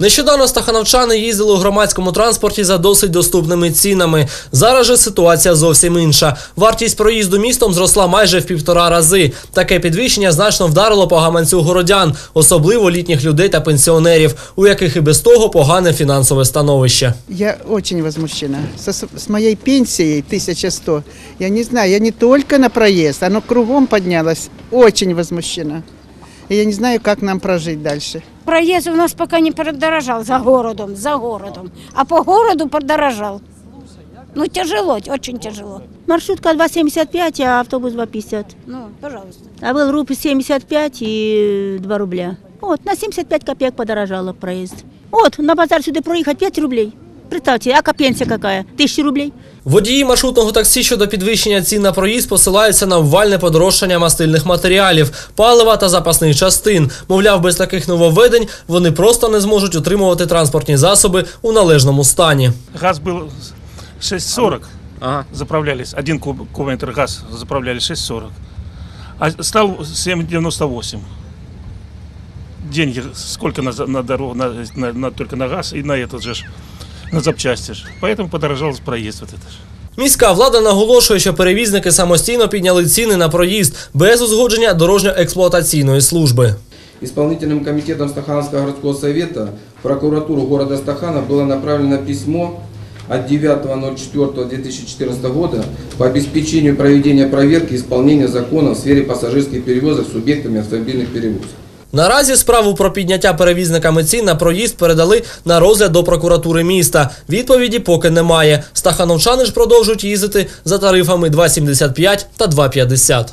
Нещодавно стахановчани їздили у громадському транспорті за досить доступними цінами. Зараз же ситуація зовсім інша. Вартість проїзду містом зросла майже в півтора рази. Таке підвищення значно вдарило по гаманцю городян, особливо літніх людей та пенсіонерів, у яких і без того погане фінансове становище. Я очень возмущена. С моей пенсией 1100, я не знаю, я не только на проезд, оно кругом поднялось. Очень возмущена. И я не знаю, как нам прожить дальше. Проезд у нас пока не подорожал за городом, за городом. А по городу подорожал. Ну, тяжело, очень тяжело. Маршрутка 2,75, а автобус 2,50. Ну, пожалуйста. А был рубль 75 и 2 рубля. Вот, на 75 копеек подорожало проезд. Вот, на базар сюда проехать 5 рублей. Представьте, а пенсия какая? 1000 рублей. Водії маршрутного таксі щодо підвищення цін на проїзд посилаються на ввальне подорожчання мастильних матеріалів, палива та запасних частин. Мовляв, без таких нововведень вони просто не зможуть утримувати транспортні засоби у належному стані. Газ был 6,40 Ага. заправлялись, один куб, кубометр газ заправляли 6,40, а стал 7,98. Деньги сколько на, за- на дорогу, на, на- на- только на газ и на этот же, ж, на запчасти. ж. Поэтому подорожал проезд вот это же. Міська влада наголошує, що перевізники самостійно підняли ціни на проїзд без узгодження дорожньо-експлуатаційної служби. Исполнительным комитетом Стахановского городского совета в прокуратуру города Стахана было направлено письмо от 9.04.2014 года по обеспечению проведения проверки исполнения закона в сфере пассажирских перевозок субъектами автомобильных перевозок. Наразі справу про підняття перевізниками цін на проїзд передали на розгляд до прокуратури міста. Відповіді поки немає. Стахановчани ж продовжують їздити за тарифами 2,75 та 2,50.